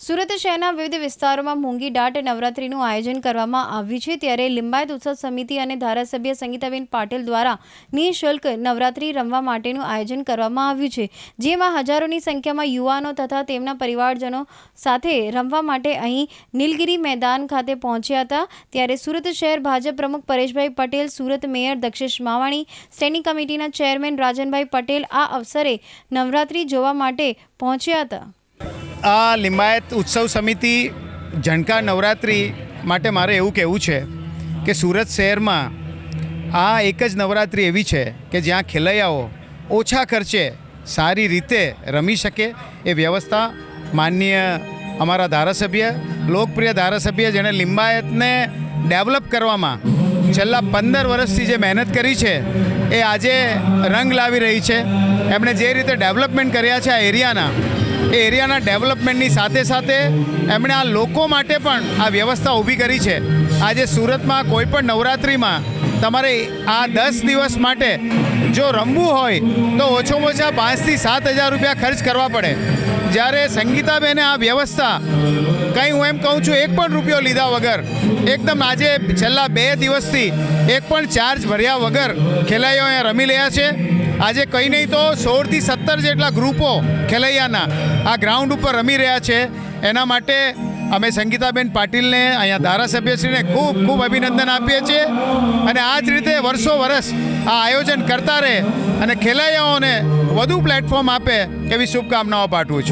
સુરત શહેરના વિવિધ વિસ્તારોમાં મૂંગી દાટ નવરાત્રીનું આયોજન કરવામાં આવ્યું છે. ત્યારે લિંબાયત ઉત્સવ સમિતિ અને ધારાસભ્ય સંગીતાબેન પાટીલ દ્વારા નિઃશુલ્ક નવરાત્રી રમવા માટેનું આયોજન કરવામાં આવ્યું છે. જેમાં હજારોની સંખ્યામાં યુવાનો તથા તેમના પરિવારજનો સાથે રમવા માટે અહીં નીલગીરી મેદાન ખાતે પહોંચ્યા હતા. ત્યારે સુરત શહેર ભાજપ પ્રમુખ પરેશભાઈ પટેલ, સુરત મેયર દક્ષેશ માવાણી, સ્ટેન્ડિંગ કમિટીના ચેરમેન રાજનભાઈ પટેલ આ અવસરે નવરાત્રી જોવા માટે પહોંચ્યા હતા. આ લિંબાયત ઉત્સવ સમિતિ ઝણકા નવરાત્રિ માટે મારે એવું કહેવું છે કે સુરત શહેરમાં આ એક જ નવરાત્રિ એવી છે કે જ્યાં ખેલૈયાઓ ઓછા ખર્ચે સારી રીતે રમી શકે એ વ્યવસ્થા માનનીય અમારા ધારાસભ્ય, લોકપ્રિય ધારાસભ્ય જેણે લિંબાયતને ડેવલપ કરવામાં છેલ્લા પંદર વર્ષથી જે મહેનત કરી છે એ આજે રંગ લાવી રહી છે. એમણે જે રીતે ડેવલપમેન્ટ કર્યા છે આ એરિયાના એ એરિયાના ડેવલપમેન્ટની સાથે સાથે એમણે આ લોકો માટે પણ આ વ્યવસ્થા ઊભી કરી છે. આજે સુરતમાં કોઈ પણ નવરાત્રિમાં તમારે આ દસ દિવસ માટે જો રમવું હોય, તો ઓછામાં ઓછા પાંચથી સાત હજાર રૂપિયા ખર્ચ કરવા પડે. જ્યારે સંગીતાબેને આ વ્યવસ્થા કંઈ હું એમ કહું છું, એક પણ રૂપિયો લીધા વગર, એકદમ આજે છેલ્લા બે દિવસથી એક પણ ચાર્જ ભર્યા વગર ખેલાઈઓ અહીંયા રમી રહ્યા છે. આજે કંઈ નહીં તો સોળથી સત્તર જેટલા ગ્રુપો ખેલૈયાના આ ગ્રાઉન્ડ ઉપર રમી રહ્યા છે. એના માટે અમે સંગીતાબેન પાટીલને અહીંયા ધારાસભ્યશ્રીને ખૂબ ખૂબ અભિનંદન આપીએ છીએ. અને આ જ રીતે વર્ષો વર્ષ આ આયોજન કરતા રહે અને ખેલૈયાઓને વધુ પ્લેટફોર્મ આપે એવી શુભકામનાઓ પાઠવું છું.